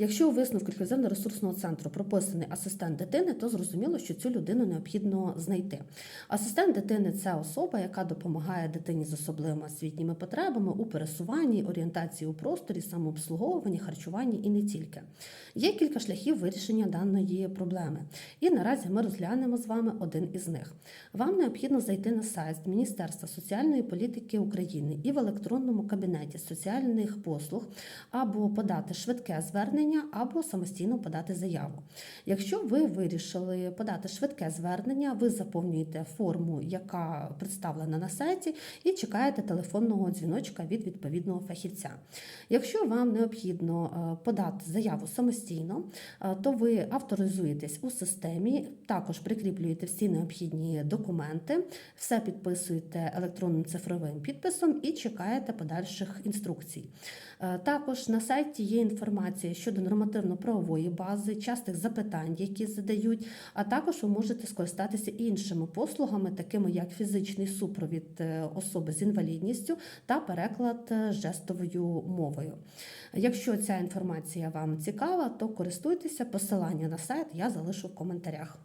Якщо у висновку інклюзивно-ресурсного центру прописаний асистент дитини, то зрозуміло, що цю людину необхідно знайти. Асистент дитини це особа, яка допомагає дитині з особливими освітніми потребами у пересуванні, орієнтації у просторі, самообслуговуванні, харчуванні і не тільки. Є кілька шляхів вирішення даної проблеми, і наразі ми розглянемо з вами один із них. Вам необхідно зайти на сайт Міністерства соціальної політики України і в електронному кабінеті соціальних послуг або подати швидке звернення, або самостійно подати заяву. Якщо ви вирішили подати швидке звернення, ви заповнюєте форму, яка представлена на сайті, і чекаєте телефонного дзвіночка від відповідного фахівця. Якщо вам необхідно е, подати заяву самостійно, е, то ви авторизуєтесь у системі, також прикріплюєте всі необхідні документи, все підписуєте електронним цифровим підписом і чекаєте подальших інструкцій. Е, Також на сайті є інформація щодо нормативно-правової бази, частих запитань, які задають, а також ви можете скористатися іншими послугами, такими як фізичний супровід е, особи з інвалідністю та переклад е, жестовою мовою. Якщо ця інформація вам цікава, то користуйтеся. Посилання на сайт я залишу в коментарях.